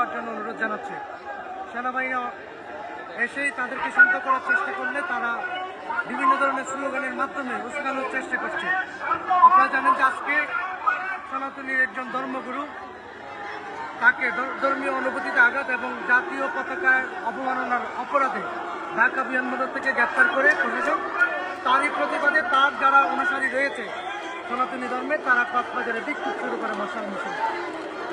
হওয়ার জন্য অনুরোধ জানাচ্ছে। সেনাবাহিনী এসেই তাদেরকে শান্ত করার চেষ্টা করলে তারা বিভিন্ন ধরনের স্লোগানের মাধ্যমে উস্কানোর চেষ্টা করছে। আপনারা জানেন যে আজকে সনাতনীর একজন ধর্মগুরু, তাকে ধর্মীয় অনুভূতিতে আঘাত এবং জাতীয় পতাকার অবমাননার অপরাধে ঢাকা বিমানবন্দর থেকে গ্রেপ্তার করে প্রশাসন তারই প্রতিবাদে তার যারা অনুসারী রয়েছে সনাতনী ধর্মে, তারা কক্সবাজারে বিক্ষোভ শুরু করে মশাল মিছিল।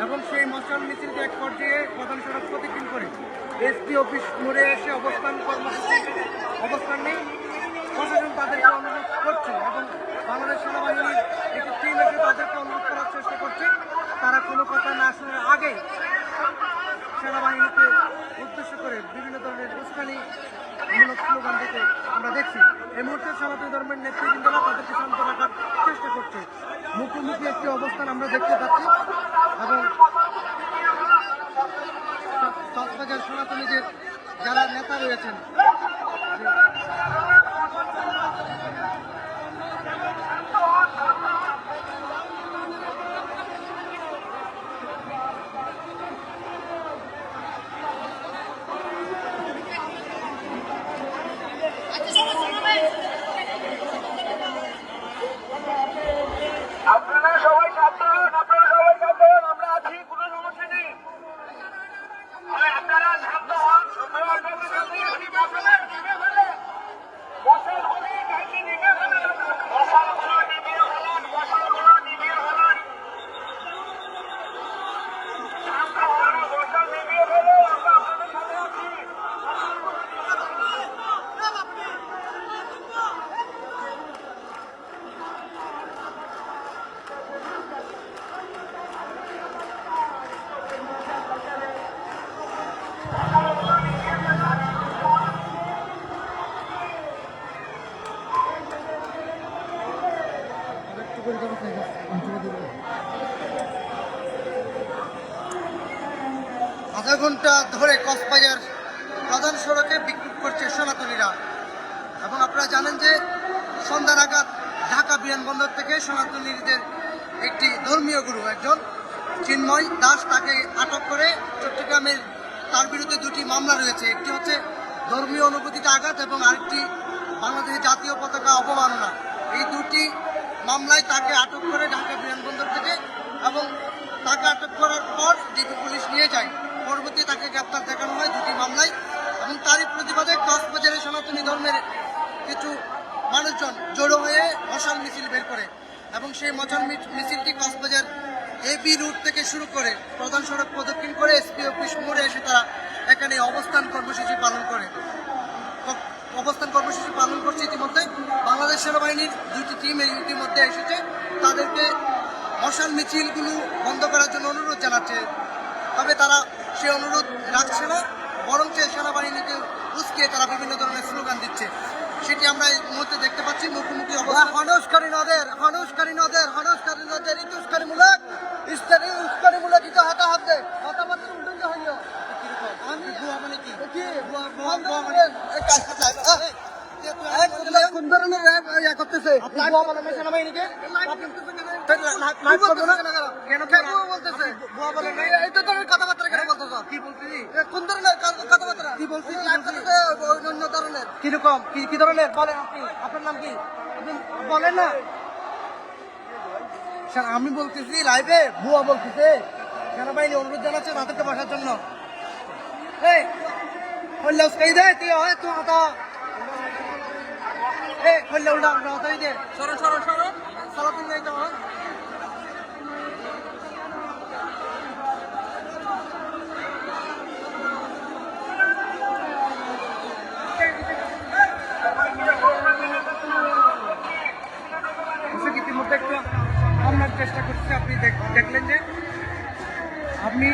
এবং সেই মশাল মিছিল এক পর্যায়ে প্রধান সড়ক প্রতিদিন করে এসপি অফিস মোড়ে এসে অবস্থান কর্মসূচি অবস্থান নেই প্রশাসন তাদেরকে অনুরোধ করছে এবং বাংলাদেশ সেনাবাহিনীর একটি টিম এসে তাদেরকে অনুরোধ করার চেষ্টা করছে। তারা কোনো কথা না শোনার আগে সেনাবাহিনীকে উদ্দেশ্য করে বিভিন্ন ধরনের উস্কানি মূলক স্লোগান দিতে আমরা দেখছি। এই মুহূর্তে সনাতন ধর্মের নেতৃবৃন্দরা তাদেরকে শান্ত রাখার চেষ্টা করছে। মুখোমুখি একটি অবস্থান আমরা দেখতে পাচ্ছি এবং সনাতনীদের যারা নেতা রয়েছেন ঘণ্টা ধরে কক্সবাজার প্রধান সড়কে বিক্ষোভ করছে সনাতনীরা। এবং আপনারা জানেন যে সন্ধ্যা নাগাদ ঢাকা বিমানবন্দর থেকে সনাতনীদের একটি ধর্মীয় গুরু একজন, চিন্ময় দাস তাকে আটক করে চট্টগ্রামের তার বিরুদ্ধে দুটি মামলা রয়েছে। একটি হচ্ছে ধর্মীয় অনুভূতিতে আঘাত এবং আরেকটি বাংলাদেশের জাতীয় পতাকা অবমাননা। এই দুটি মামলায় তাকে আটক করে ঢাকা বিমানবন্দর থেকে এবং তাকে আটক করার পর ডিবি পুলিশ নিয়ে যায়। তাকে গ্রেপ্তার দেখানো হয়, দুটি মামলায়, এবং তারই প্রতিবাদে কক্সবাজারের সনাতনী ধর্মের কিছু মানুষজন জড়ো হয়ে মশাল মিছিল বের করে, এবং সেই মশাল মিছিলটি কক্সবাজার এবি রুট থেকে শুরু করে প্রধান সড়ক প্রদক্ষিণ করে এসপি অফিস মোড়ে এসে তারা এখানে অবস্থান কর্মসূচি পালন করে। অবস্থান কর্মসূচি পালন করছে ইতিমধ্যে। বাংলাদেশ সেনাবাহিনীর দুটি টিম ইতিমধ্যে এসেছে। তাদেরকে মশাল মিছিলগুলো বন্ধ করার জন্য অনুরোধ জানাচ্ছে। তবে তারা সে অনুরোধ রাখছে না বরঞ্চ সেনাবাহিনীকে উস্কিয়ে তারা বিভিন্ন ধরনের স্লোগান দিচ্ছে। সেটি আমরা এই মুহূর্তে দেখতে পাচ্ছি মুখোমুখি অবস্থা। হনস্কারী নদের হনস্কারী নদের হনস্কারী নদের ইতুস্কারী মূলক ইস্তারি উস্কারী মূলক ইতো হাতা হাতে হাতা মাত্র উল্টন হইল। আমি বুয়া মানে কি? কি? বুয়া বুয়া মানে কোন ধরনের করতেছে? মানে সেনাবাহিনীকে লাইভ করব না কেন কেন বলতেছে বুয়া বলে এই তো ধরনের কথাবার্তা কেন বলতেছ কি বলছিস কোন ধরনের কা- কথাবার্তা কি বলছিস লাইভ করতেছে অন্য ধরনের কীরকম কি কি ধরনের? বলেন আপনি, আপনার নাম কি? বলেন না। স্যার, আমি বলতেছি লাইভে বুয়া বলতেছে। সেনাবাহিনী অনুরোধ জানাচ্ছে তাদেরকে বসার জন্য। হয় সরো সরো হয় দর্শক ইতিমধ্যে একটু সামলার চেষ্টা করছি আপনি দেখ- দেখলেন যে আপনি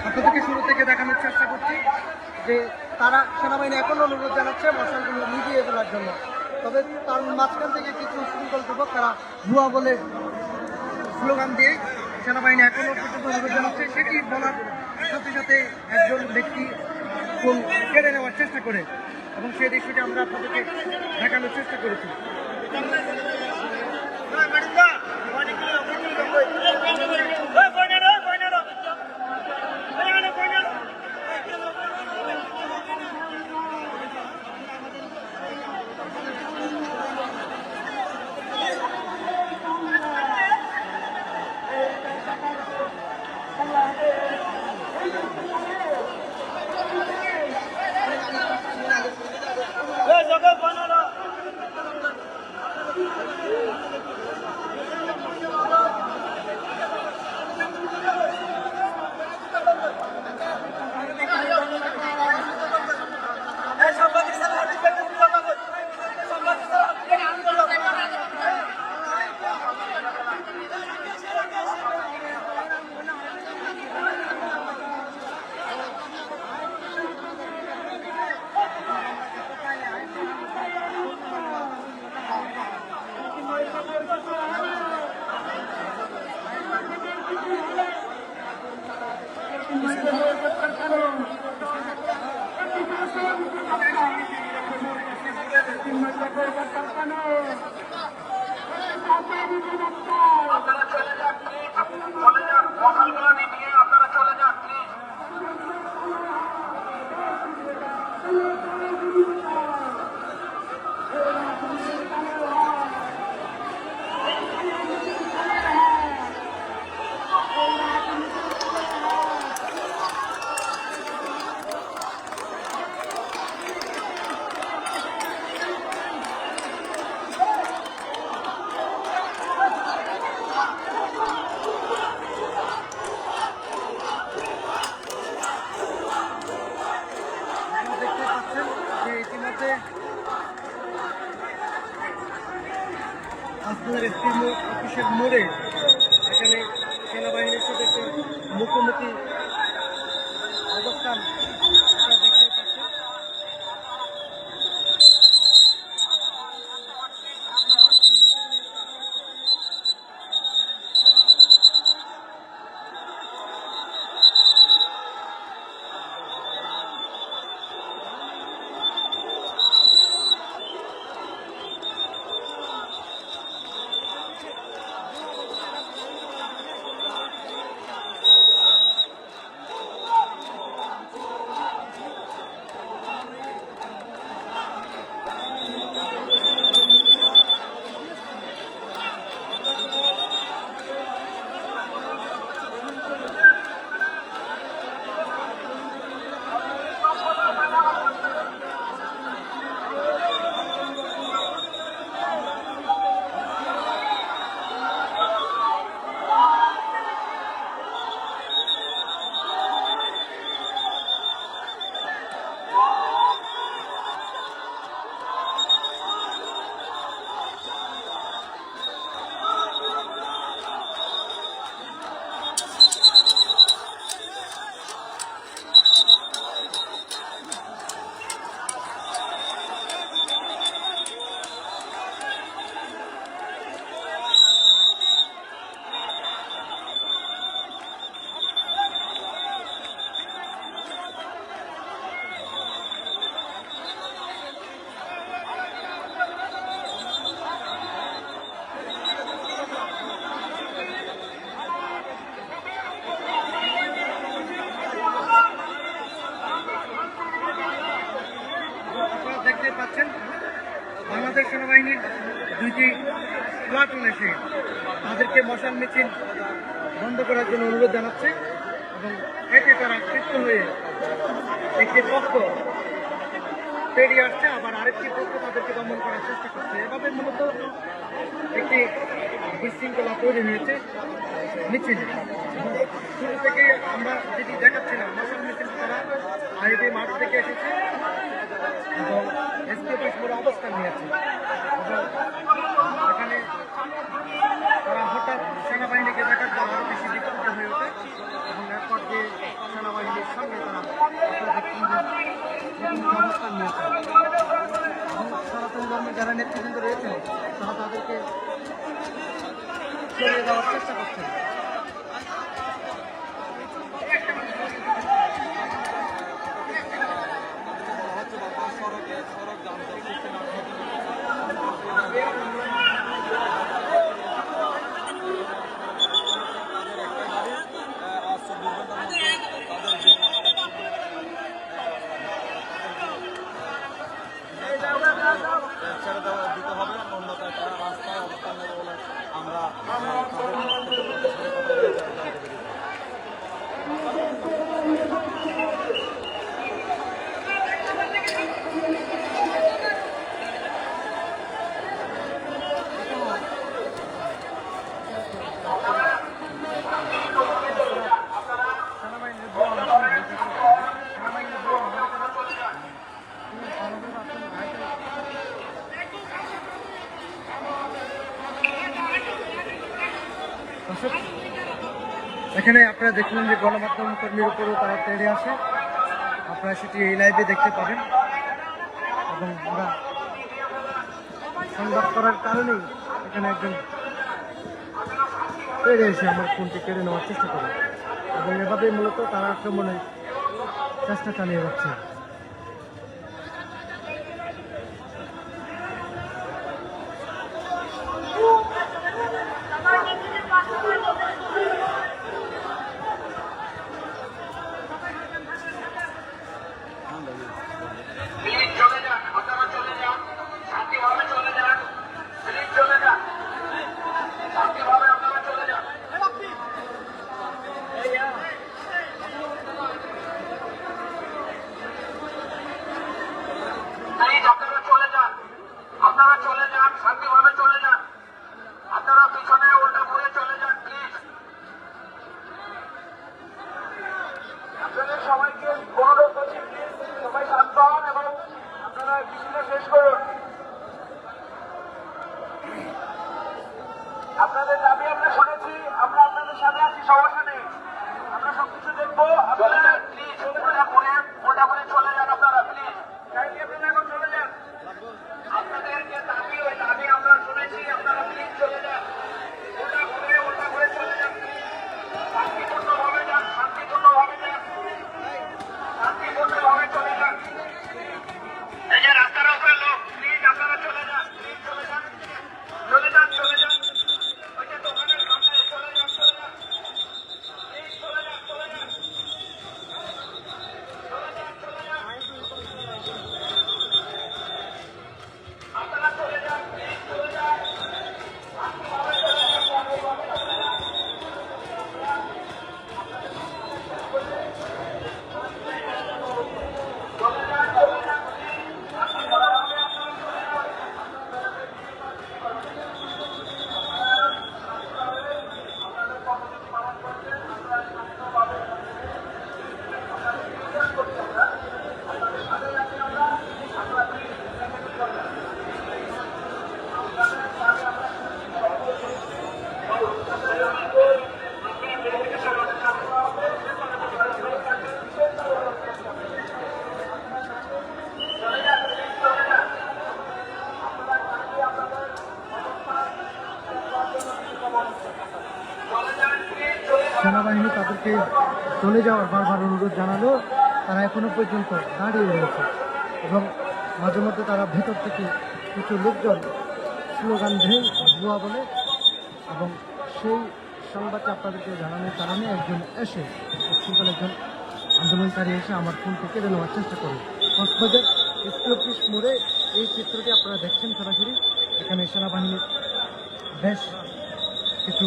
আপনাদেরকে শুরু থেকে দেখানোর চেষ্টা করছি যে তারা সেনাবাহিনী এখন অনুরোধ জানাচ্ছে মশালগুলো নিভিয়ে তোলার জন্য তবে তার মাঝখান থেকে কিছু শৃঙ্খল যুবক তারা ভুয়া বলে স্লোগান দিয়ে সেনাবাহিনী এখনও পর্যন্ত অনুরোধ জানাচ্ছে সেটি বলার সাথে সাথে একজন ব্যক্তি ফোন কেড়ে নেওয়ার চেষ্টা করে এবং সেই দৃশ্যটি আমরা আপনাদেরকে দেখানোর চেষ্টা করেছি। আপনারা চলে যান প্লিজ চলে যান মশালগুলো নিয়ে আপনারা চলে যান প্লিজ আপনারা দেখতে পাচ্ছেন যে ইতিমধ্যে আপনাদের একটি অফিসের মোড়ে তাদেরকে মিছিল বন্ধ করার জন্য অনুরোধ জানাচ্ছে এবং এতে তারা ক্ষিপ্ত হয়ে একটি পক্ষ পেরিয়ে আসছে, আবার আরেকটি পক্ষ তাদেরকে দমন করার চেষ্টা করছে। এভাবে মূলত একটি বিশৃঙ্খলা তৈরি হয়েছে মিছিল। শুরু থেকে আমরা যেটি দেখাচ্ছিলাম, মশাল মিছিল তারা আইবি মাঠ থেকে এসেছে এবং এসপি অফিস মোড়ে অবস্থান নিয়েছে। এবং এখানে সেনাবাহিনীকে দেখার পর আরও বেশি বিক্ষুব্ধ হয়ে ওঠে এবং এরপর যে সেনাবাহিনীর সঙ্গে তারা অবস্থান নিয়েছে সনাতন ধর্মের যারা নেতৃবৃন্দ রয়েছেন, তারা তাদেরকে সরিয়ে দেওয়ার চেষ্টা করছেন। এখানে আপনারা দেখলেন যে গণমাধ্যম কর্মীর উপরও তারা তেড়ে আসে। আপনারা সেটি এই লাইভে দেখতে পাবেন। এবং আমরা সংবাদ করার কারণেই এখানে একজন তেড়ে এসে আমার ফোনটি কেড়ে নেওয়ার চেষ্টা করে। এবং এভাবেই মূলত তারা আক্রমণের চেষ্টা চালিয়ে যাচ্ছে। প্লিজ তাদেরকে চলে যাওয়ার বারবার অনুরোধ জানালেও তারা এখনও পর্যন্ত দাঁড়িয়ে রয়েছে এবং মাঝে মধ্যে তারা ভেতর থেকে কিছু লোকজন স্লোগান দেয় ভুয়া বলে এবং সেই সংবাদটা আপনাদেরকে জানানোর কারণে একজন এসে সিম্পল একজন আন্দোলনকারী এসে আমার ফোনটি কেড়ে নেওয়ার চেষ্টা করে। কক্সবাজার অফিস মোড়ে এই চিত্রটি আপনারা দেখছেন সরাসরি। এখানে সেনাবাহিনীর বেশ কিছু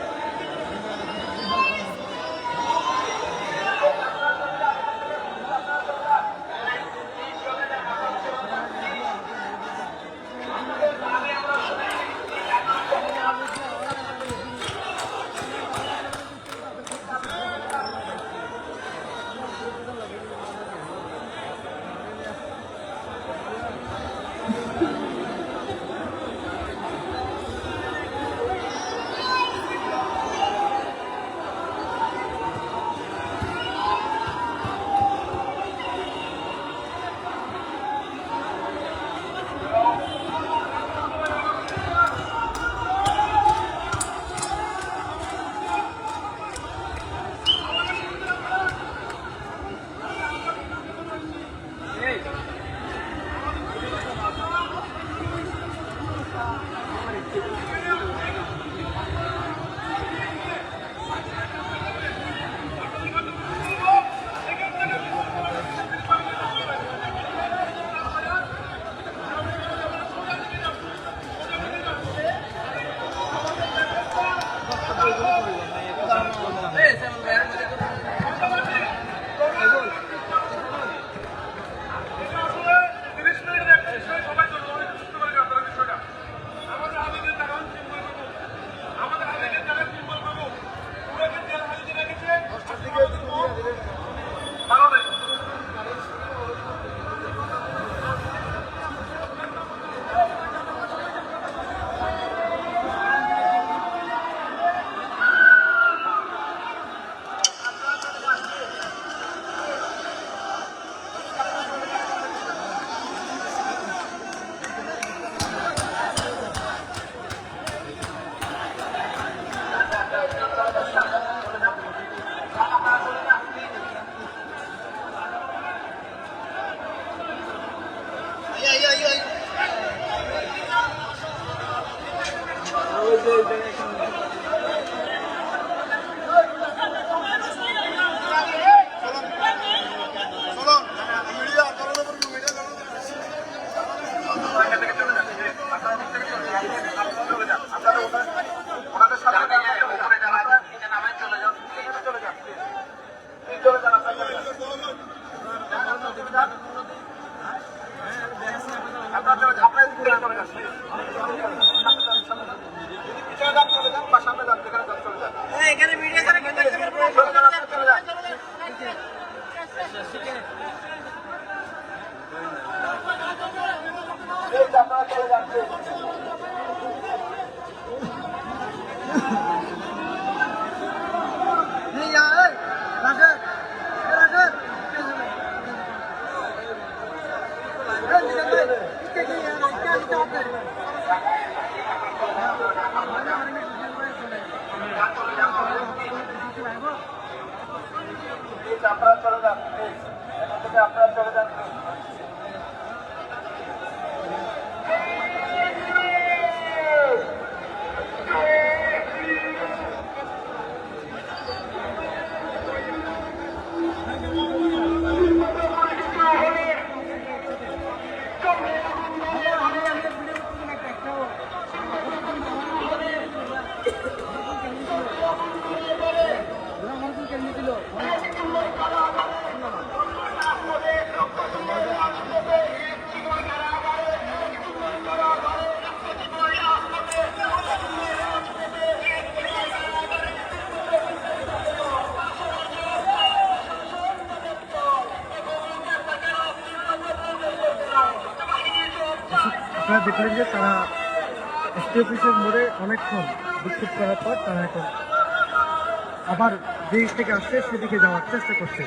আপনারা চলে যান প্লিজ এখান থেকে আপনারা দেখলেন যে তারা এসটি অফিসের মোড়ে অনেকক্ষণ বিক্ষোভ করার পর তারা এখন আবার যে থেকে আসছে সেদিকে যাওয়ার চেষ্টা করছে।